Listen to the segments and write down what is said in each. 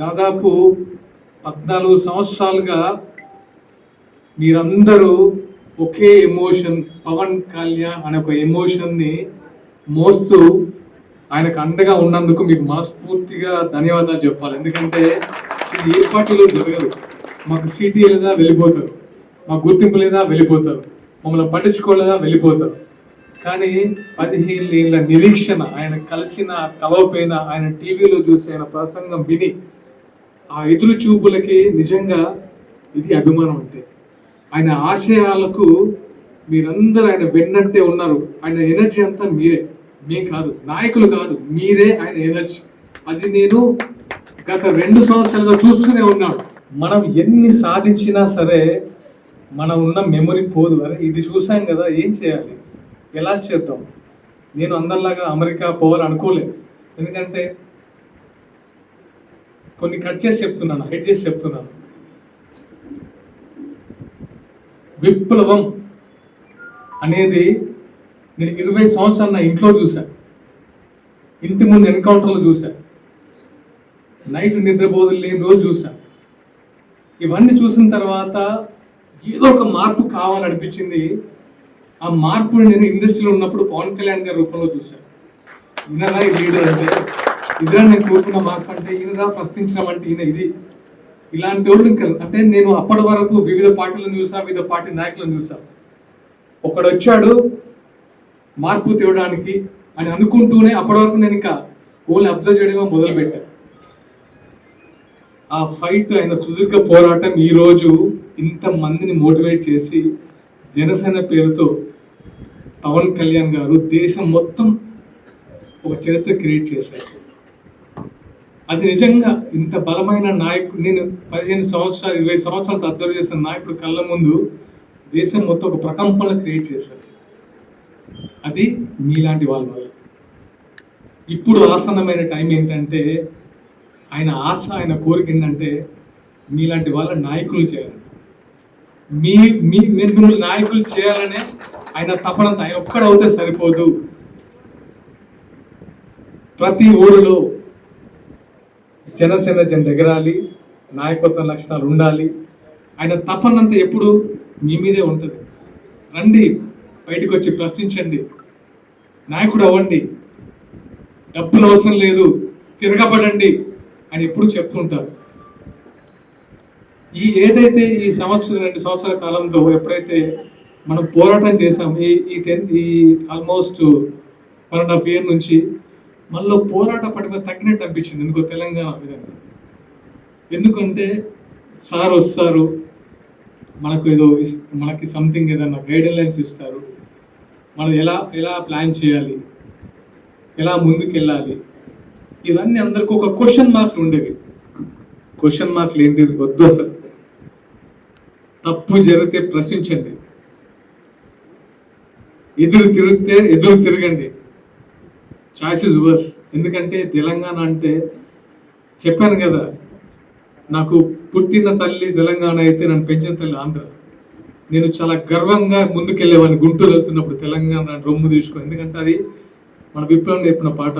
దాదాపు పద్నాలుగు సంవత్సరాలుగా మీరందరూ ఒకే ఎమోషన్ పవన్ కళ్యాణ్ అనే ఒక ఎమోషన్ని మోస్తూ ఆయనకు అండగా ఉన్నందుకు మీకు మనస్ఫూర్తిగా ధన్యవాదాలు చెప్పాలి. ఎందుకంటే ఇది ఏ పార్టీలో జరగదు. మాకు సిటీ లేదా వెళ్ళిపోతారు. మాకు గుర్తింపు లేదా వెళ్ళిపోతారు. మమ్మల్ని పట్టించుకోలేదా వెళ్ళిపోతారు. కానీ పదిహేను ఏళ్ళ నిరీక్షణ ఆయన కలిసిన కలవపోయిన ఆయన టీవీలో చూసి ఆయన ప్రసంగం విని ఆ ఎదురు చూపులకి నిజంగా ఇది అభిమానం అంటే. ఆయన ఆశయాలకు మీరందరూ ఆయన వెన్నట్టే ఉన్నారు. ఆయన ఎనర్జీ అంతా మీరే. మీ కాదు నాయకులు కాదు మీరే ఆయన ఎనర్జీ. అది నేను గత రెండు సంవత్సరాలుగా చూస్తూనే ఉన్నాను. మనం ఎన్ని సాధించినా సరే మనం ఉన్న మెమొరీ పోదు. అరే ఇది చూసాం కదా ఏం చేయాలి? ఎలా చేద్దాం? నేను అందరిలాగా అమెరికా పోవాలనుకోలేదు. ఎందుకంటే కొన్ని కట్ చేసి చెప్తున్నాను హైట్ చేసి చెప్తున్నాను. విప్లవం అనేది నేను ఇరవై సంవత్సరాలు నా ఇంట్లో చూశాను ఇంటి ముందు ఎన్కౌంటర్లు చూశాను నైట్ నిద్రపోదులు లేని రోజు చూశాను ఇవన్నీ చూసిన తర్వాత ఏదో ఒక మార్పు కావాలనిపించింది. ఆ మార్పుని నేను ఇండస్ట్రీలో ఉన్నప్పుడు పవన్ కళ్యాణ్ గారి రూపంలో చూశాను ఈయనరా లీడర్ అంటే? ఇదే నేను కోరుకున్న మార్పు అంటే ఈయనరా ప్రశ్నించడం అంటే ఈయన ఇది. ఇలాంటి వాళ్ళు ఇంకా అంటే నేను అప్పటి వరకు వివిధ పార్టీలను చూసా వివిధ పార్టీ నాయకులను చూసా. ఒకడు వచ్చాడు మార్పు తేవడానికి అని అనుకుంటూనే అప్పటి వరకు నేను ఇంకా ఓన్లీ అబ్జర్వ్ చేయడమే మొదలుపెట్టాను ఆ ఫైట్ ఆయన సుదీర్ఘ పోరాటం ఈ రోజు ఇంత మందిని మోటివేట్ చేసి జనసేన పేరుతో పవన్ కళ్యాణ్ గారు దేశం మొత్తం ఒక చరిత్ర క్రియేట్ చేశారు. అది నిజంగా ఇంత బలమైన నాయకుడు నేను పదిహేను సంవత్సరాలు ఇరవై సంవత్సరాలు అబ్జర్వ్ చేసిన నాయకుడు కళ్ళ ముందు దేశం మొత్తం ఒక ప్రకంపన క్రియేట్ చేశారు. అది మీలాంటి వాళ్ళ వల్ల. ఇప్పుడు ఆసన్నమైన టైం ఏంటంటే ఆయన ఆశ ఆయన కోరిక ఏంటంటే మీలాంటి వాళ్ళ నాయకులు చేయాలి. మీ మీ మిమ్మల్ని నాయకులు చేయాలనే ఆయన తపనంత ఆయన ఒక్కడవుతే సరిపోదు. ప్రతి ఊరిలో జనసేన జెండ ఎగరాలి నాయకత్వ లక్షణాలు ఉండాలి. ఆయన తపనంతా ఎప్పుడు మీ మీదే ఉంటుంది. రండి బయటకు వచ్చి ప్రశ్నించండి. నాయకుడు అవ్వండి. డబ్బులు అవసరం లేదు తిరగబడండి అని ఎప్పుడు చెప్తుంటారు ఈ ఏదైతే ఈ సంవత్సరం రెండు సంవత్సరాల కాలంలో ఎప్పుడైతే మనం పోరాటం చేసాం ఈ ఈ టెన్ ఈ almost one and half year నుంచి మనలో పోరాట పడిన తగ్గినట్టు అనిపించింది ఎందుకో తెలంగాణ విధంగా. ఎందుకంటే సార్ వస్తారు మనకు ఏదో మనకి సంథింగ్ ఏదైనా గైడ్ లైన్స్ ఇస్తారు మనం ఎలా ఎలా ప్లాన్ చేయాలి ఎలా ముందుకు వెళ్ళాలి ఇవన్నీ అందరికి ఒక క్వశ్చన్ మార్క్లు ఉండేవి. క్వశ్చన్ మార్క్లు ఏంటి వద్దు అసలు. తప్పు జరిగితే ప్రశ్నించండి. ఎదురు తిరిగితే ఎదురు తిరగండి. చాయిస్ ఇస్ వర్స్ ఎందుకంటే తెలంగాణ అంటే చెప్పాను కదా నాకు పుట్టిన తల్లి తెలంగాణ అయితే నన్ను పెంచిన తల్లి ఆంధ్ర. నేను చాలా గర్వంగా ముందుకెళ్ళేవాడిని గుంటూరు వెళ్తున్నప్పుడు తెలంగాణ రొమ్ము తీసుకో ఎందుకంటే అది మన విప్లవం నేర్పిన పాట.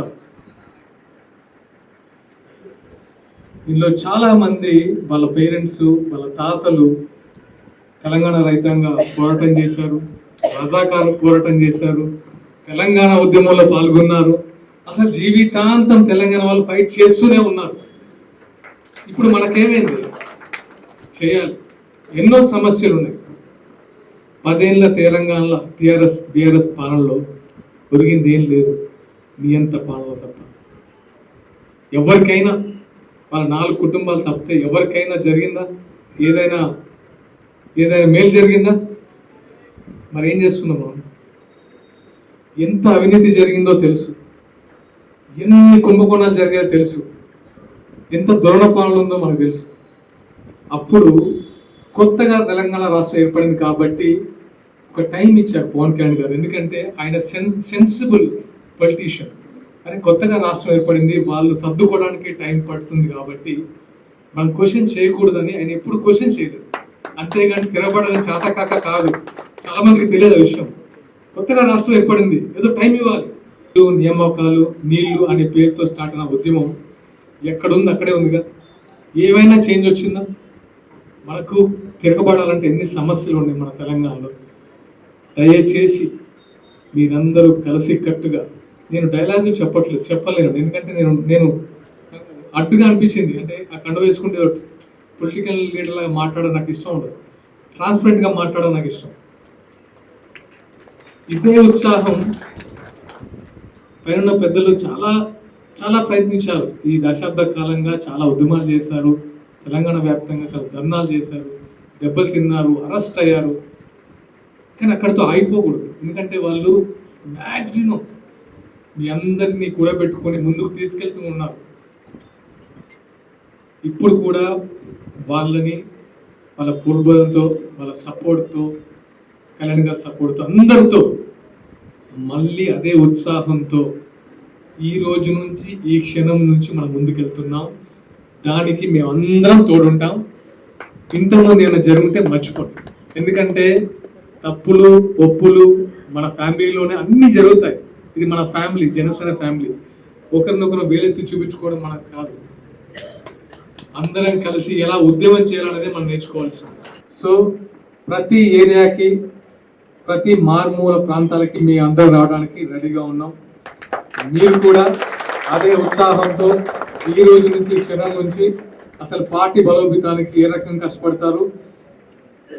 ఇందులో చాలామంది వాళ్ళ పేరెంట్స్ వాళ్ళ తాతలు తెలంగాణ రైతాంగ పోరాటం చేశారు రజాకారు పోరాటం చేశారు తెలంగాణ ఉద్యమంలో పాల్గొన్నారు. అసలు జీవితాంతం తెలంగాణ వాళ్ళు ఫైట్ చేస్తూనే ఉన్నారు. ఇప్పుడు మనకేమైంది? చేయాలి. ఎన్నో సమస్యలు ఉన్నాయి పదేళ్ళ తెలంగాణలో టిఆర్ఎస్ బీఆర్ఎస్ పాలనలో ఒరిగింది ఏం లేదు. నియంత పాలన తప్ప. ఎవరికైనా వాళ్ళ నాలుగు కుటుంబాలు తప్పితే ఎవరికైనా జరిగిందా? ఏదైనా ఏదైనా మేలు జరిగిందా? మరి ఏం చేస్తున్నాం మనం? ఎంత అవినీతి జరిగిందో తెలుసు. ఎన్ని కుంభకోణాలు జరిగాయో తెలుసు. ఎంత దురణ పాలన ఉందో మనకు తెలుసు. అప్పుడు కొత్తగా తెలంగాణ రాష్ట్రం ఏర్పడింది కాబట్టి ఒక టైం ఇచ్చారు పవన్ కళ్యాణ్ గారు. ఎందుకంటే ఆయన సెన్ సెన్సిబుల్ పొలిటీషియన్. కానీ కొత్తగా రాష్ట్రం ఏర్పడింది వాళ్ళు సర్దుకోవడానికి టైం పడుతుంది కాబట్టి మనం క్వశ్చన్ చేయకూడదని ఆయన ఎప్పుడు క్వశ్చన్ చేయలేదు. అంతేగాని తిరగబడడం చేతకాక కాదు. చాలా మందికి తెలియదు విషయం. కొత్తగా రాష్ట్రం ఏర్పడింది. ఏదో టైం ఇవ్వాలి. నియామకాలు నీళ్ళు అనే పేరుతో స్టార్ట్ అయిన ఉద్యమం ఎక్కడుంది? అక్కడే ఉందిగా ఏమైనా చేంజ్ వచ్చిందా? మనకు తిరగబడాలంటే ఎన్ని సమస్యలు ఉన్నాయి మన తెలంగాణలో? దయచేసి మీరందరూ కలిసి కట్టుగా నేను డైలాగ్ చెప్పట్లేదు చెప్పలేను. ఎందుకంటే నేను నేను అడ్డుగా అనిపించింది. అంటే ఆ కండ వేసుకుంటే పొలిటికల్ లీడర్లాగా మాట్లాడడం నాకు ఇష్టం ఉండదు. ట్రాన్స్పరెంట్గా మాట్లాడడం నాకు ఇష్టం. ఇదే ఉత్సాహం పైన పెద్దలు చాలా చాలా ప్రయత్నించారు. ఈ దశాబ్ద కాలంగా చాలా ఉద్యమాలు చేశారు. తెలంగాణ వ్యాప్తంగా చాలా ధర్నాలు చేశారు. దెబ్బలు తిన్నారు అరెస్ట్ అయ్యారు. కానీ అక్కడితో ఆగిపోకూడదు. ఎందుకంటే వాళ్ళు మ్యాక్సిమం మీ అందరినీ కూడబెట్టుకొని ముందుకు తీసుకెళ్తూ ఉన్నారు. ఇప్పుడు కూడా వాళ్ళని వాళ్ళ పూర్వజంతో వాళ్ళ సపోర్ట్తో కళ్యాణ్ గారి సపోర్ట్తో అందరితో మళ్ళీ అదే ఉత్సాహంతో ఈ రోజు నుంచి ఈ క్షణం నుంచి మనం ముందుకెళ్తున్నాం. దానికి మేమందరం తోడుంటాం. ఇంతలో ఏమైనా జరుగుంటే మర్చిపోండి ఎందుకంటే తప్పులు ఒప్పులు మన ఫ్యామిలీలోనే అన్నీ జరుగుతాయి. ఇది మన ఫ్యామిలీ జనసేన ఫ్యామిలీ. ఒకరినొకరు వేలెత్తి చూపించుకోవడం మనకు కాదు. అందరం కలిసి ఎలా ఉద్యమం చేయాలనేది మనం నేర్చుకోవాల్సింది. సో ప్రతి ఏరియాకి ప్రతి మారుమూల ప్రాంతాలకి మీ అందరూ రావడానికి రెడీగా ఉన్నాం. మీరు కూడా అదే ఉత్సాహంతో ఈ రోజు నుంచి క్షణం నుంచి అసలు పార్టీ బలోపేతానికి ఏ రకంగా కష్టపడతారు?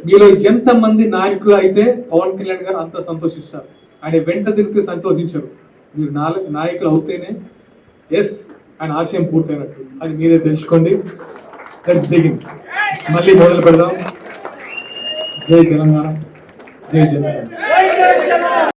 మీలో ఎంతమంది నాయకులు అయితే పవన్ కళ్యాణ్ గారు అంత సంతోషిస్తారు? ఆయన వెంట తిరిగితే సంతోషించరు. మీరు నాయకులు అవుతేనే ఎస్ ఆయన ఆశయం పూర్తయినట్టు. అది మీరే తెలుసుకోండి. లెట్స్ బిగిన్ మళ్ళీ మొదలు పెడదాం. జై తెలంగాణ. జై జనసేన.